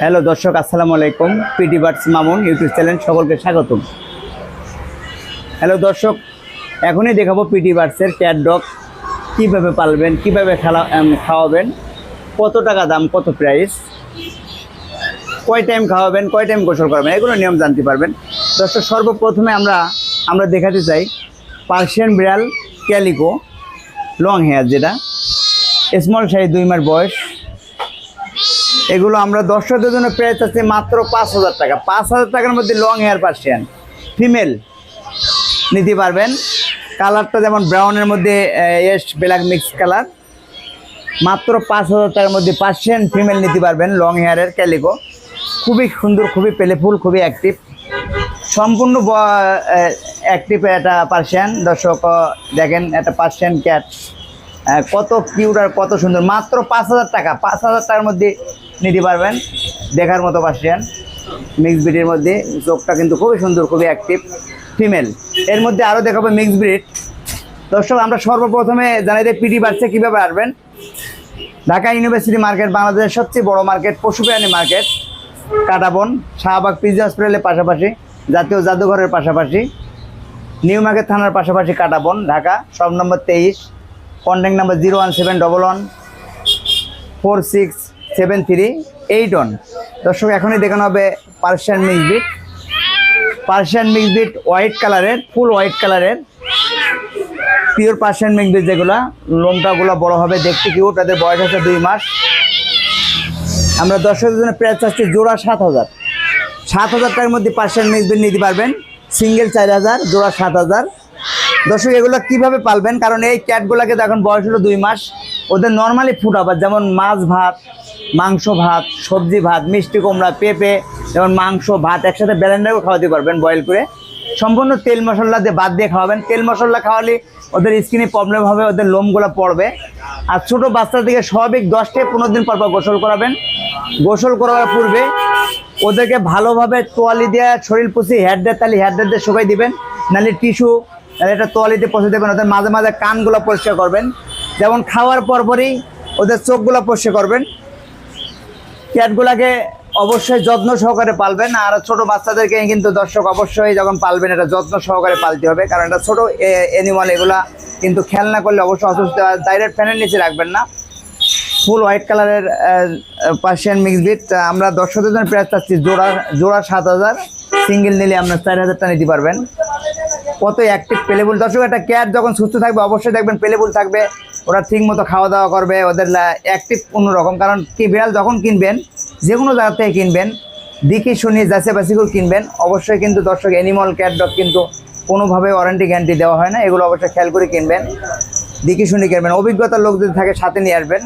Hello দর্শক, আসসালামু আলাইকুম। PT birds Mamun YouTube channel সকলকে স্বাগতম। হ্যালো দর্শক, এখনই দেখাবো পিটি বার্ডসের ক্যাট ডগ। কীভাবে পালবেন, কীভাবে খেলা খাওয়াবেন, কত টাকা দাম, কত প্রাইস কয় টাইম খাওয়াবেন, কয় টাইম গোসল করবেন, এগুলো নিয়ম জানতে পারবেন। দর্শক, সর্বপ্রথমে আমরা আমরা দেখাতে চাই পার্সিয়ান বিড়াল ক্যালিকো, লং হেয়ার যেটা স্মল সাইজ দুই মাস বয়স। এগুলো আমরা দর্শকদের জন্য পেয়ে চাচ্ছি মাত্র পাঁচ হাজার টাকা। পাঁচ হাজার টাকার মধ্যে লং হেয়ার পার্সিয়ান ফিমেল নিতে পারবেন। কালারটা যেমন ব্রাউনের মধ্যে এস ব্ল্যাক মিক্স কালার মাত্র পাঁচ হাজার টাকার মধ্যে পার্সিয়ান ফিমেল নিতে পারবেন লং হেয়ারের ক্যালিকো খুবই সুন্দর, খুবই পেলেফুল খুবই অ্যাক্টিভ সম্পূর্ণ অ্যাক্টিভ একটা পার্সিয়ান দর্শক দেখেন, একটা পার্সিয়ান ক্যাট কত কিউট আর কত সুন্দর। মাত্র পাঁচ হাজার টাকা। পাঁচ হাজার টাকার মধ্যে নিতে পারবেন। দেখার মতো পার্সিয়ান মিক্স ব্রিডের মধ্যে। চোখটা কিন্তু খুবই সুন্দর, খুবই অ্যাক্টিভ ফিমেল এর মধ্যে আরও দেখাবো মিক্স ব্রিড দর্শক, আমরা সর্বপ্রথমে জানাই দিই পিটি বাচ্চা কীভাবে আসবেন। ঢাকা ইউনিভার্সিটি মার্কেট বাংলাদেশের সবচেয়ে বড় মার্কেট পশু প্রাণী মার্কেট কাটাবন শাহবাগ পিজি হসপিটালের পাশাপাশি, জাতীয় জাদুঘরের পাশাপাশি। নিউ মার্কেট থানার পাশাপাশি কাটাবন ঢাকা, সব নম্বর তেইশ। Contact number zero one seven double one four six seven three eight one. দর্শক, এখনই দেখানো হবে Persian mix bit. Persian mix bit white কালারের, ফুল হোয়াইট কালারের। পিওর পার্সিয়ান মিক্স বিট যেগুলো লোমটাগুলো বড় হবে, দেখতে কিউ তাদের বয়স আছে দুই মাস। আমরা দর্শকের জন্য প্রাইস চাচ্ছি জোড়া সাত হাজার। সাত হাজার টাকার মধ্যে পার্সিয়ান মিক্স বিট নিতে পারবেন। সিঙ্গেল চার হাজার, জোড়া সাত হাজার। দর্শক, এগুলো কীভাবে পালবেন? কারণ এই ক্যাটগুলোকে তো এখন বয়স হলো দুই মাস। ওদের নর্মালি ফুড আবার যেমন মাছ ভাত, মাংস ভাত, সবজি ভাত, মিষ্টি কুমড়া, পেঁপে, যেমন মাংস, ভাত, একসাথে ব্যালেন্ডারও খাওয়াতে পারবেন বয়েল করে। সম্পূর্ণ তেল মশলা দিয়ে বাদ দিয়ে খাওয়াবেন। তেল মশলা খাওয়ালে ওদের স্কিনে প্রবলেম হবে, ওদের লোমগুলো পড়বে। আর ছোটো বাচ্চা থেকে স্বাভাবিক দশ থেকে পনেরো দিন পর পর গোসল করাবেন। গোসল করার পূর্বে ওদেরকে ভালোভাবে তোয়ালি দিয়ে শরীর পুষি ডেট তাহলে হেয়ার ডেট দিয়ে শুকাই দিবেন। নাহলে টিস্যু একটা তোয়ালিতে পৌঁছে দেবেন ওদের মাঝে মাঝে কানগুলো পরিষ্কার করবেন। যেমন খাওয়ার পরপরই ওদের চোখগুলো পরিষ্কার করবেন। ক্যাটগুলাকে অবশ্যই যত্ন সহকারে পালবেন, আর ছোট বাচ্চাদেরকে কিন্তু দর্শক অবশ্যই যখন পালবেন, এটা যত্ন সহকারে পালতে হবে, কারণ এটা ছোটো অ্যানিমাল এগুলা কিন্তু খেলনা করলে অবশ্যই অসুস্থ ডাইরেক্ট ফ্যানের নিচে রাখবেন না। ফুল হোয়াইট কালারের পার্সিয়ান মিক্স বিট আমরা দর্শকদের জন্য প্রাইস চাচ্ছি, জোড়া জোড়া সাত হাজার সিঙ্গেল নিলে আপনার চার হাজারটা নিতে পারবেন। কত অ্যাক্টিভ পেলেবুল দর্শক, একটা ক্যাট যখন সুস্থ থাকবে, অবশ্যই দেখবেন পেলেবুল থাকবে। ওরা ঠিক মতো খাওয়া দাওয়া করবে ওদের অ্যাক্টিভ অন্যরকম কারণ কি, বিড়াল যখন কিনবেন যে কোনো জায়গা থেকে কিনবেন দিকে শুনিয়ে যাচাই বাছি করে কিনবেন, অবশ্যই কিন্তু দর্শক অ্যানিমাল ক্যাট ডগ কিন্তু কোনোভাবে ওয়ারেন্টি গ্যারান্টি দেওয়া হয় না। এগুলো অবশ্যই খেয়াল করে কিনবেন দিকে শুনে কিনবেন। অভিজ্ঞতার লোক যদি থাকে, সাথে নিয়ে আসবেন।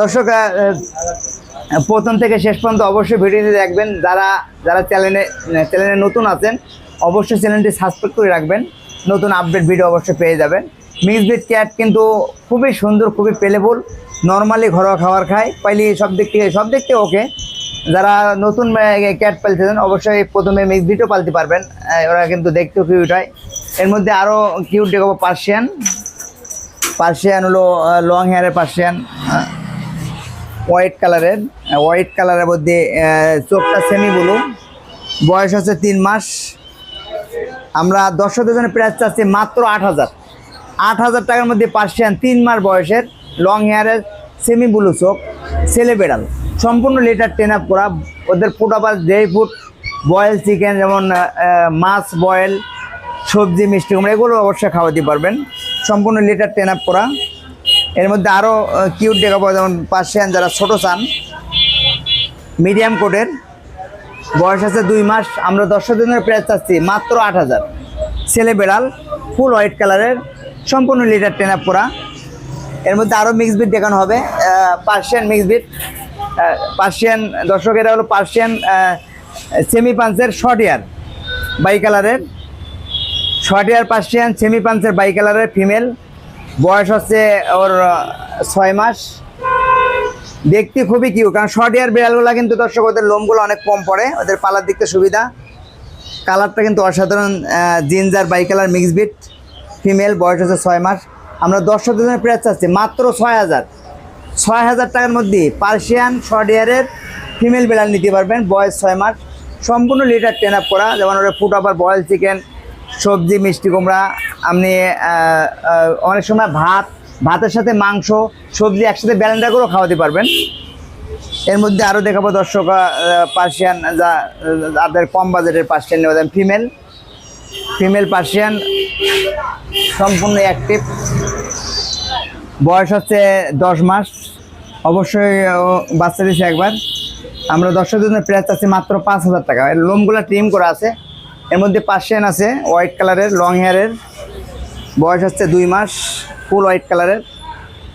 দর্শক প্রথম থেকে শেষ পর্যন্ত অবশ্যই ভিডিওটি দেখবেন। যারা যারা চ্যানেলে চ্যানেলে নতুন আছেন অবশ্যই চ্যানেলটি সাবস্ক্রাইব করে রাখবেন। নতুন আপডেট ভিডিও অবশ্যই পেয়ে যাবেন। মিক্স বিট ক্যাট কিন্তু খুবই সুন্দর, খুবই পেলেবল নর্মালি ঘরোয়া খাবার খায়, পাইলি সব দিক থেকে, সব দিক থেকে ওকে যারা নতুন ক্যাট পালতেছেন অবশ্যই প্রথমে মিক্স বিটও পালতে পারবেন। ওরা কিন্তু দেখতেও কিউট হয়। এর মধ্যে আরও কিউট দেখাবো পার্সিয়ান পার্সিয়ান হলো লং হেয়ারের পার্সিয়ান হোয়াইট কালারের হোয়াইট কালারের মধ্যে চোখটা সেমি ব্লু বয়স হচ্ছে তিন মাস। আমরা দর্শকদের জন্য প্রাইস চাচ্ছি মাত্র আট হাজার। আট হাজার টাকার মধ্যে পার্সিয়ান তিন মাস বয়সের লং হেয়ারের সেমি ব্লু চোখ ছেলে বেড়াল। সম্পূর্ণ লিটার টেন আপ করা। ওদের আবার ড্রাই ফুড বয়েল চিকেন যেমন মাছ বয়েল সবজি, মিষ্টি কুমড়া, এগুলো অবশ্যই খাওয়াতে পারবেন। সম্পূর্ণ লিটার টেন আপ করা। এর মধ্যে আরও কিউট দেখাবো যেমন পার্সিয়ান যারা ছোটো চান মিডিয়াম কোটের বয়স আছে দুই মাস, আমরা দর্শক দিনের প্রাইস চাচ্ছি মাত্র আট হাজার। ছেলে বেড়াল, ফুল হোয়াইট কালারের, সম্পূর্ণ লিটার টেন আপ করা এর মধ্যে আরও মিক্স বিট দেখানো হবে পার্সিয়ান মিক্স বিট পার্সিয়ান দর্শক এটা হলো পার্সিয়ান সেমি পাঞ্চের শর্ট ইয়ার বাই কালারের শর্ট ইয়ার পার্সিয়ান সেমি পাঞ্চের বাই কালারের ফিমেল বয়স হচ্ছে ওর ছয় মাস। দেখতে খুবই কিউ কারণ শর্ট ইয়ার বিড়ালগুলো কিন্তু দর্শক, ওদের লোমগুলো অনেক কম পড়ে, ওদের পালার দিকতে সুবিধা। কালারটা কিন্তু অসাধারণ ginger bi colour mix bit female বয়স হচ্ছে ছয় মাস। আমরা দর্শকদের জন্য প্রাইস চাচ্ছি মাত্র ছয় হাজার। ছয় হাজার টাকার মধ্যে পার্সিয়ান শর্ট ইয়ারের ফিমেল বিড়াল নিতে পারবেন, বয়স ছয় মাস। সম্পূর্ণ লিটার ট্রেন আপ করা, যেমন ওরা ফুট আপার বয়েল চিকেন সবজি, মিষ্টি কুমড়া, আপনি অনেক সময় ভাত ভাতের সাথে মাংস, সবজি একসাথে ব্যালেন্ডার করেও খাওয়াতে পারবেন। এর মধ্যে আরও দেখাবো দর্শক পার্সিয়ান, যা, যাদের কম বাজেটের পার্সিয়ান নেওয়া যায়, ফিমেল। ফিমেল পার্সিয়ান সম্পূর্ণ অ্যাক্টিভ বয়স হচ্ছে দশ মাস। অবশ্যই বাচ্চা দিয়েছে একবার। আমরা দর্শকের জন্য প্রাইস আছে মাত্র পাঁচ হাজার টাকা। লোমগুলো ট্রিম করা আছে। এর মধ্যে পার্সিয়ান আছে হোয়াইট কালারের লং হেয়ারের বয়স হচ্ছে দুই মাস। ফুল হোয়াইট কালারের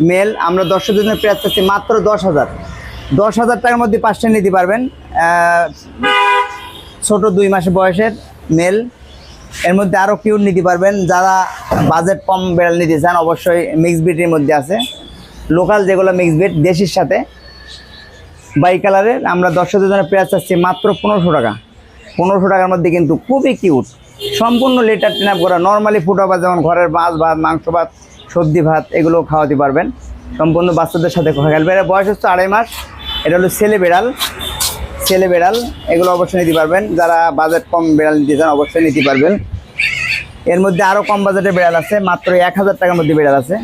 মেল। আমরা দর্শকের জন্য প্রাইস আছে মাত্র দশ হাজার। দশ হাজার টাকার মধ্যে পার্সিয়ান নিতে পারবেন। ছোট দুই মাসে বয়সের মেল। এর মধ্যে আরও কিউট নিতে পারবেন। যারা বাজেট কম বেড়াল নিতে চান, অবশ্যই মিক্স বিটের মধ্যে আছে। লোকাল যেগুলো মিক্স বিট দেশির সাথে। বাই কালারের আমরা দর্শকদের জন্য প্রাইস চাচ্ছি মাত্র পনেরোশো টাকা। পনেরোশো টাকার মধ্যে কিন্তু খুবই কিউট সম্পূর্ণ লেটার টেন আপ করা। নর্মালি ফুটো ভাত যেমন ঘরের মাছ, ভাত, মাংস, ভাত সবজি ভাত এগুলো খাওয়াতে পারবেন। সম্পূর্ণ বাচ্চাদের সাথে খেলবে বয়স হচ্ছে আড়াই মাস। এটা হলো ছেলে বেড়াল। ছেলে বেড়াল, এগুলো অবশ্যই নিতে পারবেন। যারা বাজেট কম বেড়াল নিতে চান, অবশ্যই নিতে পারবেন। এর মধ্যে আরও কম বাজেটের বেড়াল আছে। মাত্র এক হাজার টাকার মধ্যে বেড়াল আছে।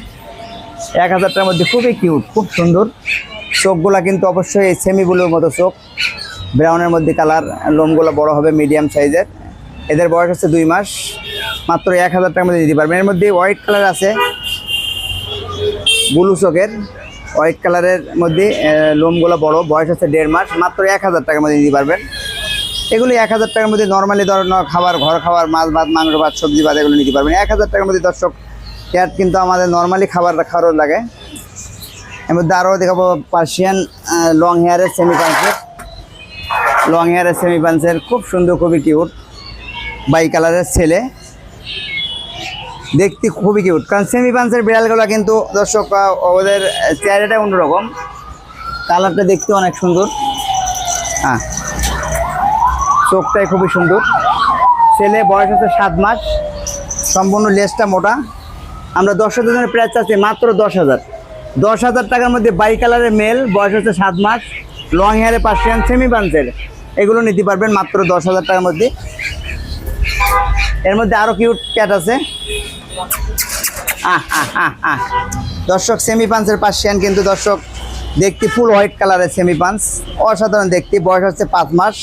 এক হাজার টাকার মধ্যে খুবই কিউট, খুব সুন্দর। চোখগুলা কিন্তু অবশ্যই সেমি ব্লুর মতো চোখ। ব্রাউনের মধ্যে কালার লোমগুলো বড় হবে মিডিয়াম সাইজের এদের বয়স হচ্ছে দুই মাস। মাত্র এক হাজার টাকার মধ্যে দিতে পারবেন। এর মধ্যে হোয়াইট কালার আছে। ব্লু চোখের হোয়াইট কালারের মধ্যে লোমগুলো বড়, বয়স হচ্ছে দেড় মাস, মাত্র এক হাজার টাকার মধ্যে দিতে পারবেন। এগুলি এক হাজার টাকার মধ্যে নর্মালি ধরনের খাবার, ঘর খাবার, মাছ ভাত, মাংস ভাত, সবজি ভাত, এগুলো নিতে পারবেন। এক হাজার টাকার মধ্যে দর্শক ক্যাট কিন্তু আমাদের নর্মালি খাবার খাওয়ার লাগে। এর মধ্যে আরও দেখাবো পার্সিয়ান লং হেয়ারের সেমি পাঞ্চের লং হেয়ারের সেমি পাঞ্চের খুব সুন্দর, খুবই কিউট বাই কালারের ছেলে। দেখতে খুবই কিউট কারণ সেমি পাঞ্চের বিড়ালগুলো কিন্তু দর্শক ওদের চেহারাটা অন্যরকম। কালারটা দেখতে অনেক সুন্দর। হ্যাঁ। চোখটাই খুবই সুন্দর। ছেলে বয়স হচ্ছে সাত মাস। সম্পূর্ণ লেজটা মোটা। আমরা দশ হাজার জনের প্রাইস চাচ্ছি মাত্র দশ হাজার। দশ হাজার টাকার মধ্যে বাই কালারের মেল বয়স হচ্ছে সাত মাস। লং হেয়ারে পার্সিয়ান সেমি পাঞ্চের এগুলো নিতে পারবেন মাত্র দশ হাজার টাকার মধ্যে। এর মধ্যে আরও কিউট ক্যাট আছে। দর্শক সেমি পাঞ্চের পার্সিয়ান কিন্তু দর্শক, দেখতে ফুল হোয়াইট কালারের সেমি পাঞ্চ অসাধারণ দেখতে, বয়স হচ্ছে পাঁচ মাস।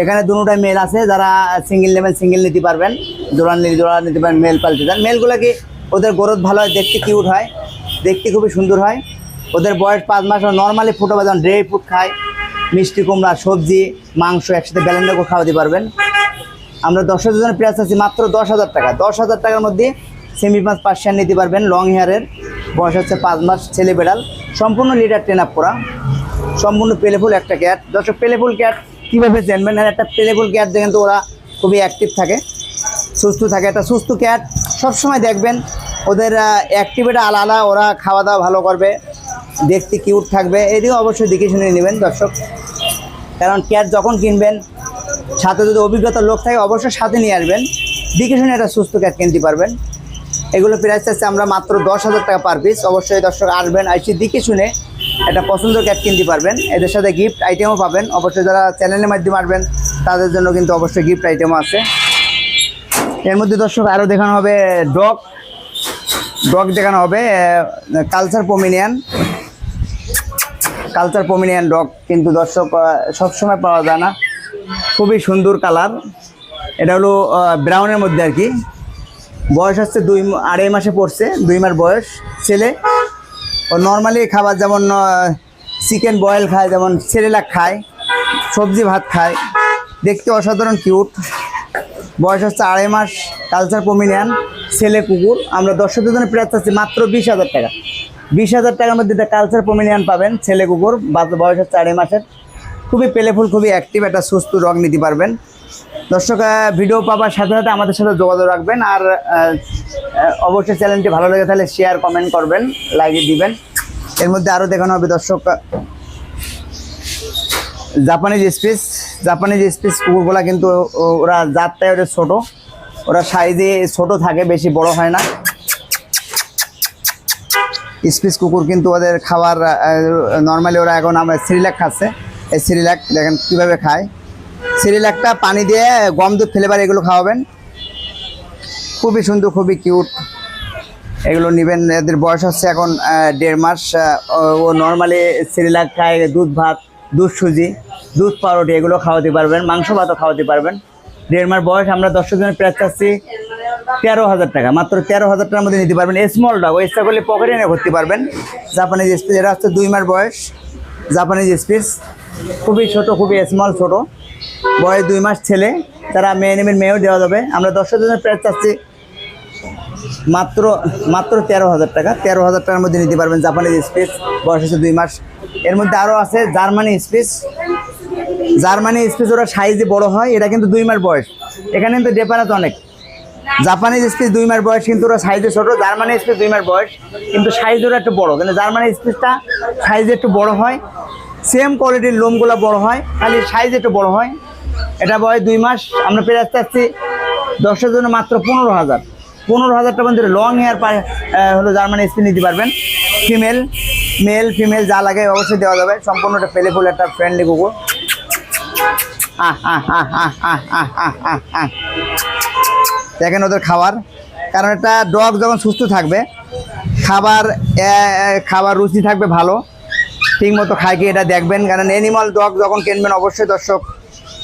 এখানে দুটোটাই মেল আছে, যারা সিঙ্গেল নেবেন সিঙ্গেল নিতে পারবেন। জোড়া নিলে জোড়া নিতে পারেন মেল পাল্টে যান মেলগুলো কি ওদের গ্রোথ ভালো হয়, দেখতে কিউট হয়, দেখতে খুবই সুন্দর হয়। ওদের বয়স পাঁচ মাস নর্মালি ফুটো যেমন ড্রাই ফ্রুট খায়, মিষ্টি, কুমড়া, সবজি, মাংস একসাথে ব্যালেন্ডার করে খাওয়াতে পারবেন। আমরা দশ হাজার জনের প্রাইস আছি মাত্র দশ হাজার টাকা। দশ হাজার টাকার মধ্যে সেমি পাঁচ পার্সেন্ট নিতে পারবেন লং হেয়ারের। বয়স হচ্ছে পাঁচ মাস, ছেলে বেড়াল। সম্পূর্ণ লিডার ট্রেন আপ করা। সম্পূর্ণ পেলেফুল একটা ক্যাট দর্শক পেলেফুল ক্যাট কীভাবে জানবেন? আর একটা পেলেফুল ক্যাট দেখেন তো, ওরা খুবই অ্যাক্টিভ থাকে, সুস্থ থাকে। একটা সুস্থ ক্যাট সবসময় দেখবেন, ওদের অ্যাক্টিভিটি আলাদা, ওরা খাওয়া দাওয়া ভালো করবে, দেখতে কিউট থাকবে। এদিকে অবশ্যই দেখে শুনে নেবেন দর্শক। কারণ ক্যাট যখন কিনবেন, সাথে যদি অভিজ্ঞতার লোক থাকে, অবশ্যই সাথে নিয়ে আসবেন। দেখে শুনে একটা সুস্থ ক্যাট কিনতে পারবেন। এগুলো প্রাইস আছে আমরা মাত্র দশ হাজার টাকা পার পিস অবশ্যই দর্শক আসবেন, আইসি দেখে শুনে একটা পছন্দ ক্যাট কিনতে পারবেন। এদের সাথে গিফট আইটেমও পাবেন। অবশ্যই যারা চ্যানেলের মাধ্যমে আসবেন, তাদের জন্য কিন্তু অবশ্যই গিফট আইটেমও আছে। এর মধ্যে দর্শক আরও দেখানো হবে ডগ ডগ দেখানো হবে culture Pomeranian culture Pomeranian dog কিন্তু দর্শক সবসময় পাওয়া যায় না। খুবই সুন্দর কালার এটা হলো ব্রাউনের মধ্যে আর কি। বয়স হচ্ছে দুই আড়াই মাসে পড়ছে, দুই মাস বয়স, ছেলে। ও নর্মালি খাবার যেমন চিকেন বয়েল খায়, যেমন সেরেলাক খায়, সবজি ভাত খায়। দেখতে অসাধারণ কিউট বয়স হচ্ছে আড়াই মাস কালচার পমিনিয়ান ছেলে, কুকুর, আমরা দর্শকদের জন্য প্রাইস আছে মাত্র বিশ হাজার টাকা। বিশ হাজার টাকার মধ্যে একটা কালচার পমিনিয়ান পাবেন ছেলে, কুকুর বয়স হচ্ছে আড়াই মাসের। খুবই পেলেফুল খুবই অ্যাক্টিভ একটা সুস্থ রং নিতে পারবেন। দর্শক ভিডিও পাবার সাথে সাথে আমাদের সাথে যোগাযোগ রাখবেন আর অবশ্যই চ্যানেলটি ভালো লাগে তাহলে শেয়ার কমেন্ট করবেন লাইকে দিবেন। এর মধ্যে আরও দেখানো হবে দর্শক জাপানিজ স্পিস জাপানিজ স্পিস কুকুরগুলা কিন্তু ওরা জাতটাই ওটা ছোটো। ওরা সাইজে ছোট থাকে, বেশি বড় হয় না। স্পিস কুকুর কিন্তু ওদের খাবার নর্মালি ওরা এখন আমরা সিরিলাক খাচ্ছে এই সিরিলাক দেখেন কীভাবে খায়। সিরিলাকটা পানি দিয়ে গম দুধ ফেলেবার এগুলো খাওয়াবেন। খুবই সুন্দর, খুবই কিউট এগুলো নেবেন, এদের বয়স হচ্ছে এখন দেড় মাস। ও- নর্মালি সিরিলাক খায় দুধ, ভাত, দুধ, সুজি, দুধ, পাউরুটি, এগুলো খাওয়াতে পারবেন, মাংস, ভাতও খাওয়াতে পারবেন। দেড় মাস বয়স, আমরা দর্শক জনের প্রায় চাচ্ছি তেরো হাজার টাকা, মাত্র তেরো হাজার টাকার মধ্যে নিতে পারবেন। স্মল ডগ ওই ইচ্ছা করলে পকেটে নিয়ে করতে পারবেন। জাপানিজ স্পিস এটা হচ্ছে দুই মাস বয়স। জাপানিজ স্পিস খুবই ছোট, খুবই স্মল ছোট। বয়স দুই মাস ছেলে, তারা মেয়ে নেবেন মেয়েও দেওয়া যাবে। আমরা দর্শক জনের প্রায় চাচ্ছি মাত্র মাত্র তেরো হাজার টাকা। তেরো হাজার টাকার মধ্যে নিতে পারবেন জাপানিজ স্পেস বয়স হচ্ছে দুই মাস। এর মধ্যে আরও আছে জার্মানি স্পেস জার্মানি স্পেস ওরা সাইজে বড় হয়, এটা কিন্তু দুই মাস বয়স। এখানে কিন্তু ডিফারেন্স অনেক। জাপানিজ স্পেস দুই মাস বয়স, কিন্তু ওরা সাইজে ছোটো। জার্মানি স্পেস দুই মাস বয়স, কিন্তু সাইজ ওরা একটু বড়। কিন্তু জার্মানি স্পেসটা সাইজে একটু বড় হয়। সেম কোয়ালিটির লোমগুলো বড় হয়, খালি সাইজ একটু বড় হয়। এটা বয় দুই মাস, আমরা পেরে আসতে আসছি দশের জন্য মাত্র পনেরো হাজার। পনেরো হাজার টাকা ধরে লং হেয়ার হলো জার্মানি স্পিন নিতে পারবেন। ফিমেল মেল ফিমেল যা লাগে অবশ্যই দেওয়া যাবে। সম্পূর্ণটা ফেলে ফুল একটা ফ্রেন্ডলি কুকুর। দেখেন ওদের খাবার। কারণ এটা ডগ যখন সুস্থ থাকবে, খাবার খাবার রুচি থাকবে ভালো। ঠিক মতো খায় কি এটা দেখবেন। কারণ অ্যানিমাল ডগ যখন কিনবেন, অবশ্যই দর্শক,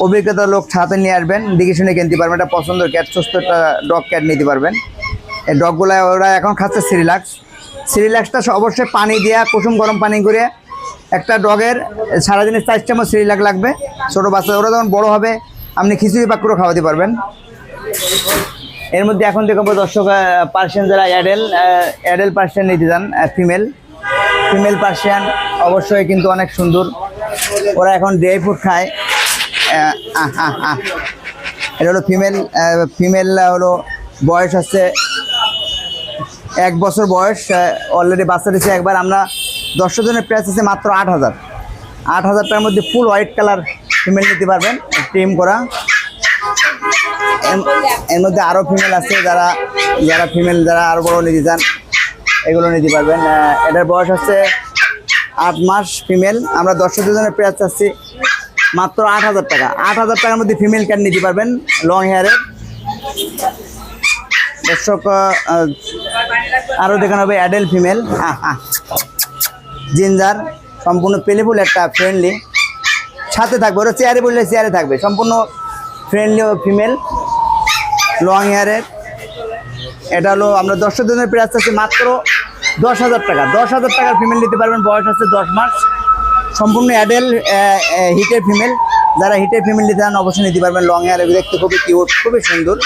অভিজ্ঞতা লোক সাথে নিয়ে আসবেন। দেখে শুনে কিনতে পারবেন। একটা পছন্দের ক্যাট সুস্থ একটা ডগ ক্যাট নিতে পারবেন। এই ডগগুলো ওরা এখন খাচ্ছে সিরিলাক্স সিরিলাক্সটা অবশ্যই পানি দেওয়া কুসুম গরম পানি করে একটা ডগের সারাদিনে চার চামচ সিরিলাক লাগবে। ছোটো বাচ্চা, ওরা যখন বড় হবে, আপনি খিচুড়ি পাক করে খাওয়াতে পারবেন। এর মধ্যে এখন দেখব দর্শক পার্সিয়ান যারা অ্যাডেল অ্যাডেল পার্সিয়ান নিতে যান ফিমেল ফিমেল পার্সিয়ান অবশ্যই কিন্তু অনেক সুন্দর। ওরা এখন ড্রাই ফ্রুট খায়। এটা হলো ফিমেল ফিমেল হলো বয়স হচ্ছে এক বছর বয়স অলরেডি বাচ্চা দিচ্ছে একবার। আমরা দশশো জনের প্রাইস আছে মাত্র আট হাজার। আট হাজারটার মধ্যে ফুল হোয়াইট কালার ফিমেল নিতে পারবেন ট্রিম করা। এর মধ্যে আরও ফিমেল আছে যারা যারা ফিমেল যারা আরও বড় নিতে চান। এগুলো নিতে পারবেন। এটার বয়স হচ্ছে আট মাস ফিমেল। আমরা দর্শক জনের প্রাইস চাচ্ছি মাত্র আট হাজার টাকা। আট হাজার টাকার মধ্যে ফিমেল ক্যান নিতে পারবেন? লং হেয়ারের দর্শক আরও দেখানো হবে অ্যাডেল ফিমেল। জিঞ্জার, সম্পূর্ণ পেলেফুল একটা ফ্রেন্ডলি সাথে থাকবে, ওরা চেয়ারে বললে চেয়ারে থাকবে। সম্পূর্ণ ফ্রেন্ডলি ও ফিমেল। লং হেয়ারের। এটা হলো, আমরা দশ দিনের প্রাইস চাচ্ছি মাত্র দশ হাজার টাকা। দশ হাজার টাকার ফিমেল নিতে পারবেন, বয়স হচ্ছে দশ মাস। সম্পূর্ণ অ্যাডেল হিটের ফিমেল যারা হিটের ফিমেল নিতে চান, অবশ্যই নিতে পারবেন। লং হেয়ার দেখতে খুবই কিউট খুবই সুন্দর।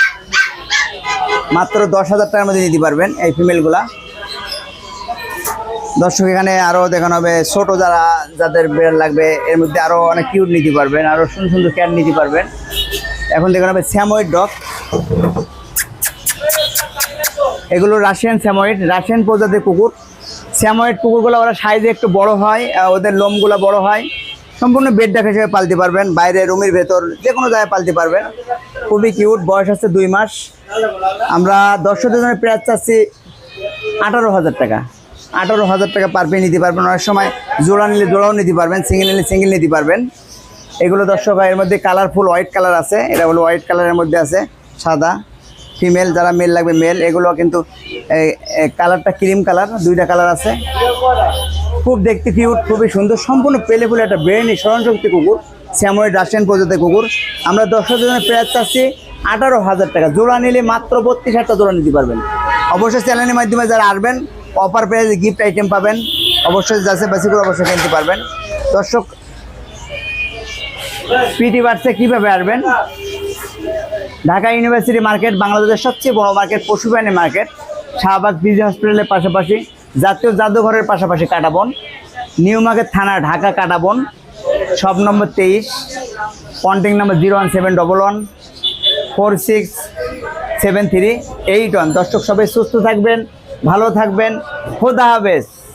মাত্র দশ হাজার টাকার মধ্যে নিতে পারবেন এই ফিমেলগুলা দর্শক, এখানে আরও দেখানো হবে, ছোটো যারা, যাদের বেড় লাগবে, এর মধ্যে আরও অনেক কিউট নিতে পারবেন আরও সুন্দর সুন্দর ক্যাট নিতে পারবেন। এখন দেখানো হবে স্যাময়েড ডগ এগুলো রাশিয়ান স্যাময়েড রাশিয়ান প্রজাতির কুকুর। স্যাময়েড কুকুরগুলো ওরা সাইজে একটু বড় হয় ওদের লোমগুলো বড় হয়। সম্পূর্ণ বেড ডাক হিসেবে পালতে পারবেন, বাইরে রুমের ভেতর যে কোনো জায়গায় পালতে পারবেন। খুবই কিউট বয়স হচ্ছে দুই মাস। আমরা দর্শক জনের প্রায় চাচ্ছি আঠারো হাজার টাকা। আঠারো হাজার টাকা পার পেয়ে নিতে পারবেন। অনেক সময় জোড়া নিলে জোড়াও নিতে পারবেন সিঙ্গেল নিলে সিঙ্গেল নিতে পারবেন। এগুলো দর্শক এর মধ্যে কালারফুল হোয়াইট কালার আছে। এটা হলো হোয়াইট কালারের মধ্যে আছে, সাদা। ফিমেল, যারা মেল লাগবে মেল, এগুলো কিন্তু কালারটা ক্রিম কালার, দুইটা কালার আছে। খুব দেখতে কিউট খুবই সুন্দর, সম্পূর্ণ পেলে ফুলে একটা ব্রেনি স্মরণশক্তি কুকুর স্যাময়েড রাশিয়ান প্রজাতির কুকুর। আমরা দশ জনের প্রাইস চাচ্ছি আঠারো হাজার টাকা। জোড়া নিলে মাত্র বত্রিশ হাজার জোড়া নিতে পারবেন। অবশ্যই চ্যানেলের মাধ্যমে যারা আসবেন অফার প্রাইসে গিফট আইটেম পাবেন, অবশ্যই যাচ্ছে বেশি করে অবশ্যই কিনতে পারবেন। দর্শক পিটি বাড়ছে কীভাবে আসবেন? ঢাকা ইউনিভার্সিটি মার্কেট, বাংলাদেশের সবচেয়ে বড় মার্কেট পশু প্রাণী মার্কেট, শাহবাগ বিজি হসপিটালের পাশাপাশি জাতীয় জাদুঘরের পাশাপাশি কাটাবন, নিউ মার্কেট থানা, ঢাকা কাটাবন সব নম্বর তেইশ, contact number zero one seven double one, four six seven three eight one. দর্শক সবাই সুস্থ থাকবেন, ভালো থাকবেন, খোদা হাফেজ।